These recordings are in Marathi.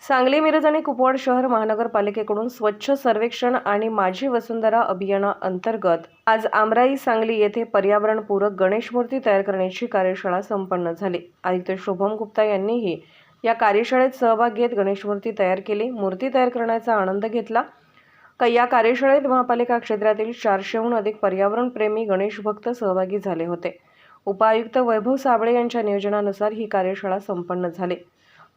सांगली मिरज आणि कुपवाड शहर महानगरपालिकेकडून स्वच्छ सर्वेक्षण आणि माझी वसुंधरा अभियानाअंतर्गत आज आमराई सांगली येथे पर्यावरणपूरक गणेश मूर्ती तयार करण्याची कार्यशाळा संपन्न झाली. आदित्य शुभम गुप्ता यांनीही या कार्यशाळेत सहभाग घेत गणेश मूर्ती तयार केली. मूर्ती तयार करण्याचा आनंद घेतला. क- या कार्यशाळेत महापालिका क्षेत्रातील चारशेहून अधिक पर्यावरणप्रेमी गणेश भक्त सहभागी झाले होते. उपायुक्त वैभव साबळे यांच्या नियोजनानुसार ही कार्यशाळा संपन्न झाली.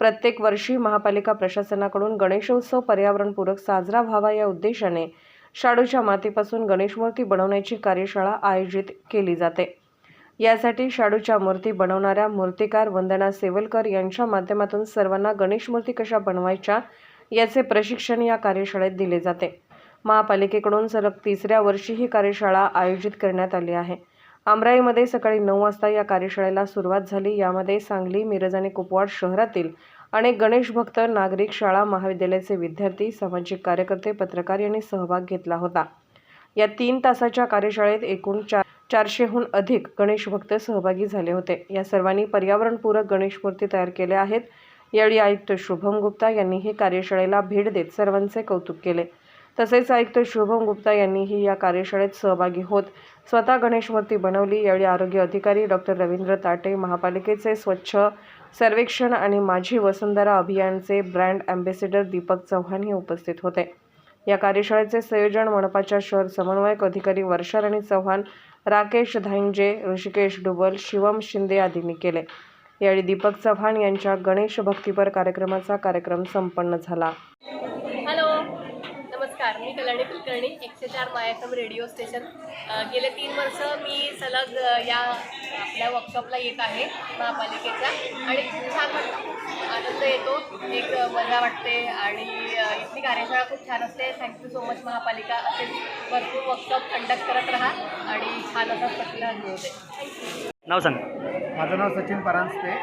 प्रत्येक वर्षी महापालिका प्रशासनाकडून गणेशोत्सव पर्यावरणपूरक साजरा व्हावा या उद्देशाने शाडूच्या मातीपासून गणेश मूर्ती बनवण्याची कार्यशाळा आयोजित केली जाते. यासाठी शाडूच्या मूर्ती बनवणाऱ्या मूर्तिकार वंदना सेवलकर यांच्या माध्यमातून सर्वांना गणेश मूर्ती कशा बनवायच्या याचे प्रशिक्षण या कार्यशाळेत दिले जाते. महापालिकेकडून सलग तिसऱ्या वर्षी ही कार्यशाळा आयोजित करण्यात आली आहे. अमराईमध्ये सकाळी नऊ वाजता या कार्यशाळेला सुरुवात झाली. यामध्ये सांगली मिरज आणि कुपवाड शहरातील अनेक गणेश भक्त नागरिक शाळा महाविद्यालयाचे विद्यार्थी सामाजिक कार्यकर्ते पत्रकार यांनी सहभाग घेतला होता. या तीन तासाच्या कार्यशाळेत एकूण चार चारशेहून अधिक गणेश भक्त सहभागी झाले होते. या सर्वांनी पर्यावरणपूरक गणेश मूर्ती तयार केल्या आहेत. यावेळी आयुक्त शुभम गुप्ता यांनी ही कार्यशाळेला भेट देत सर्वांचे कौतुक केले. तसेच आयुक्त शुभम गुप्ता यांनीही या कार्यशाळेत सहभागी होत स्वतः गणेश मूर्ती बनवली. यावेळी आरोग्य अधिकारी डॉक्टर रवींद्र ताटे महापालिकेचे स्वच्छ सर्वेक्षण आणि माझी वसुंधरा अभियानचे ब्रँड अँबॅसेडर दीपक चव्हाण हे उपस्थित होते. या कार्यशाळेचे संयोजन मनपाच्या शहर समन्वयक अधिकारी वर्षा राणी चव्हाण राकेश धांजे ऋषिकेश डुबल शिवम शिंदे आदींनी केले. यावेळी दीपक चव्हाण यांच्या गणेश भक्तीपर कार्यक्रमाचा कार्यक्रम संपन्न झाला. मी कल्याणी कुलकर्णी एकशे चार मायाकम रेडिओ स्टेशन. गेले तीन वर्ष मी सलग या आपल्या वर्कशॉपला येत आहे महापालिकेच्या. आणि खूप छान वाटतं खूप आनंद येतो. एक मजा वाटते. आणि इथली कार्यशाळा खूप छान असते. थँक्यू सो मच महापालिका. असेच भरपूर वर्कशॉप कंडक्ट करत राहा आणि छान असा प्रतिसाद मिळू दे. नाव सांग. माझं नाव सचिन परांजपे.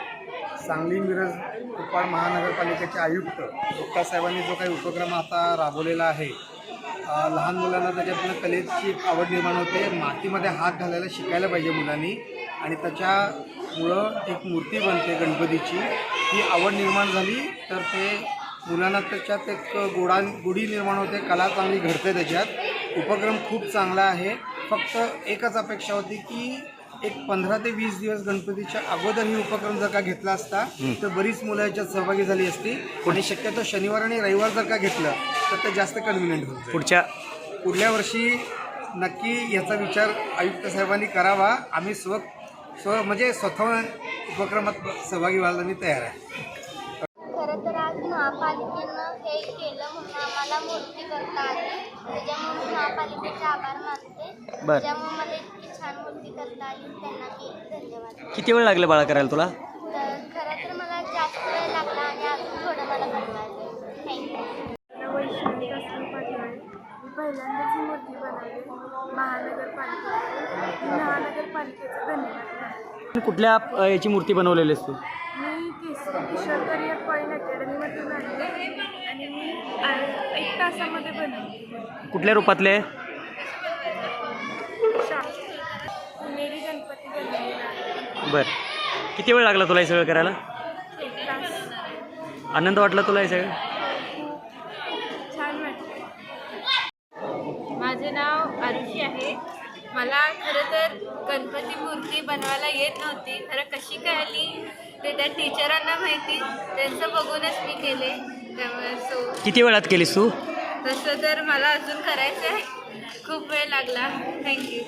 सांगली मिरज कुप्पाड महानगरपालिकेचे आयुक्त. गुप्ता साहेबांनी जो काही उपक्रम आता राबवलेला आहे लहान मुलांना त्याच्यातनं कलेची आवड निर्माण होते. मातीमध्ये हात घालायला शिकायला पाहिजे मुलांनी. आणि त्याच्यामुळं एक मूर्ती बनते गणपतीची. ही आवड निर्माण झाली तर ते मुलांना त्याच्यात एक गोडा गोडी निर्माण होते. कला चांगली घडते त्याच्यात. उपक्रम खूप चांगला आहे. फक्त एकच अपेक्षा होती की एक पंधरा ते वीस दिवस गणपतीच्या अगोदर ही उपक्रम जर का घेतला असता तर बरीच मुलं याच्यात सहभागी झाली असती. आणि शक्यतो शनिवार आणि रविवार जर का घेतलं तर ते जास्त कन्व्हिनियंट होतं पुढच्या पुढल्या वर्षी नक्की याचा विचार आयुक्त साहेबांनी करावा. आम्ही स्व स्व म्हणजे स्वतः उपक्रमात सहभागी व्हायला मी तयार आहे. खरं तर आज महापालिकेनं हे केलं म्हणून आम्हाला मूर्ती करता आली. त्याच्यामुळे महापालिकेचे आभार मानते. बर. त्याच्यामुळे मला छान मूर्ती करता आली त्यांना मी धन्यवाद. किती वेळ लागले बाळा करायला तुला? तर खरं तर मला जास्त वेळ लागला आणि अजून थोडं मला करता आलं थँक्यू वैशाली कसली पाटलाय मी पहिल्यांदाच ही मूर्ती बनवली महानगरपालिकेची महानगरपालिकेचा धन्यवाद कुठल्या अ, याची मूर्ती बनवलेली असते मी केस किशोर करिअर पॉईंट अकॅडमीमधून आले आणि मी आ- एक तासामध्ये बनवली कुठल्या रूपातले? बर. किती वेळ लागला तुला हे सगळं करायला? आनंद वाटला तुला हे सगळं? छान माझे नाव आरुषी आहे. मला खरं तर गणपती मूर्ती बनवायला येत नव्हती. खरं कशी काय आली ते त्या टीचरांना माहिती. त्यांचं बघूनच मी केले. त्यामुळे सो किती वेळात केलीस तू? तसं तर मला अजून करायचं आहे. खूप वेळ लागला. थँक्यू